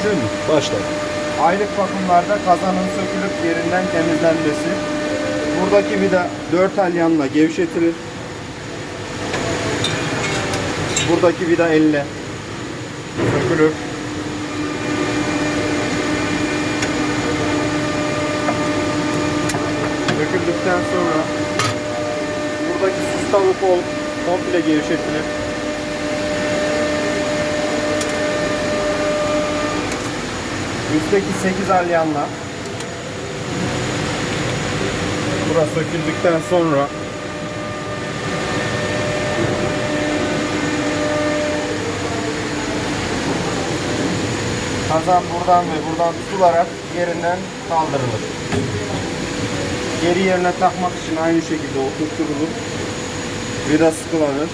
Başlıyor mu? Başla. Aylık bakımlarda kazanın sökülüp yerinden temizlenmesi. Buradaki vida 4 alyanla gevşetilir. Buradaki vida elle sökülür. Söküldükten sonra buradaki sustalı kol komple gevşetilir. Üstteki 8 alyanla Burası söküldükten sonra Kazan buradan ve buradan tutularak yerinden kaldırılır. Geri yerine takmak için aynı şekilde oturtulur. Vida sıkılanır.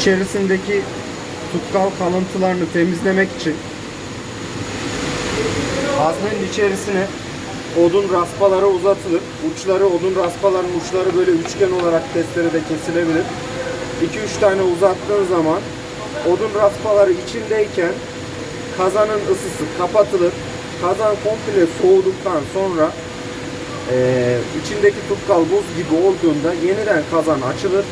İçerisindeki tutkal kalıntılarını temizlemek için haznenin içerisine odun raspaları uzatılır. Uçları odun raspaların uçları böyle üçgen olarak testerede kesilebilir. 2-3 tane uzattığın zaman odun raspaları içindeyken kazanın ısısı kapatılır. Kazan komple soğuduktan sonra eee, içindeki tutkal buz gibi olduğunda yeniden kazan açılır.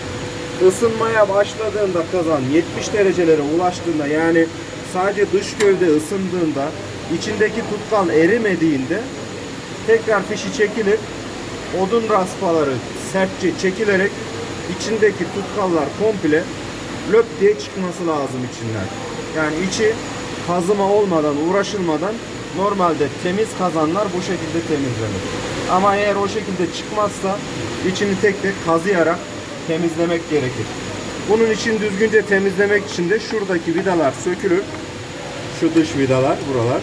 Isınmaya başladığında kazan 70 derecelere ulaştığında yani sadece dış gövde ısındığında içindeki tutkal erimediğinde tekrar fişi çekilir. Odun raspaları sertçe çekilerek içindeki tutkallar komple löp diye çıkması lazım içinden. Yani içi kazıma olmadan, uğraşılmadan normalde temiz kazanlar bu şekilde temizlenir. Ama eğer o şekilde çıkmazsa içini tek tek kazıyarak temizlemek gerekir. Bunun için düzgünce temizlemek için de şuradaki vidalar sökülür. Şu dış vidalar buralar.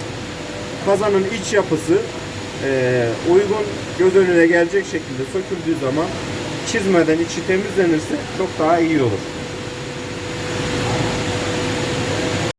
Kazanın iç yapısı eee, uygun göz önüne gelecek şekilde söküldüğü zaman çizmeden içi temizlenirse çok daha iyi olur.